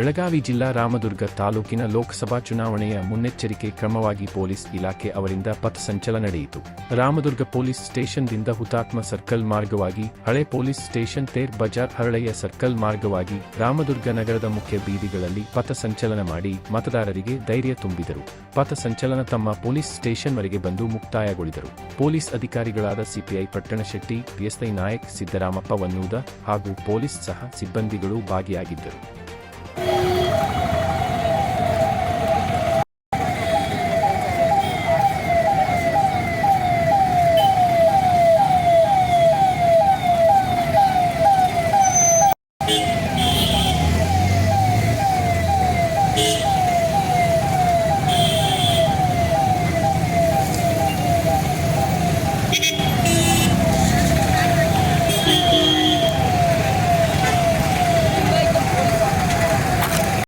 ಬೆಳಗಾವಿ ಜಿಲ್ಲಾ ರಾಮದುರ್ಗ ತಾಲೂಕಿನ ಲೋಕಸಭಾ ಚುನಾವಣೆಯ ಮುನ್ನೆಚ್ಚರಿಕೆ ಕ್ರಮವಾಗಿ ಪೊಲೀಸ್ ಇಲಾಖೆ ಅವರಿಂದ ಪಥಸಂಚಲನ ನಡೆಯಿತು. ರಾಮದುರ್ಗ ಪೊಲೀಸ್ ಸ್ಟೇಷನ್ದಿಂದ ಹುತಾತ್ಮ ಸರ್ಕಲ್ ಮಾರ್ಗವಾಗಿ ಹಳೆ ಪೊಲೀಸ್ ಸ್ಟೇಷನ್ ತೇರ್ ಬಜಾರ್ ಹರಳೆಯ ಸರ್ಕಲ್ ಮಾರ್ಗವಾಗಿ ರಾಮದುರ್ಗ ನಗರದ ಮುಖ್ಯ ಬೀದಿಗಳಲ್ಲಿ ಪಥಸಂಚಲನ ಮಾಡಿ ಮತದಾರರಿಗೆ ಧೈರ್ಯ ತುಂಬಿದರು. ಪಥಸಂಚಲನ ತಮ್ಮ ಪೊಲೀಸ್ ಸ್ಟೇಷನ್ವರೆಗೆ ಬಂದು ಮುಕ್ತಾಯಗೊಳಿದರು. ಪೊಲೀಸ್ ಅಧಿಕಾರಿಗಳಾದ ಸಿಪಿಐ ಪಟ್ಟಣಶೆಟ್ಟಿ ಪಿಎಸ್ಐ ನಾಯಕ್, ಸಿದ್ದರಾಮಪ್ಪ ವನ್ನೂದ ಹಾಗೂ ಪೊಲೀಸ್ ಸಹ ಸಿಬ್ಬಂದಿಗಳು ಭಾಗಿಯಾಗಿದ್ದರು. you.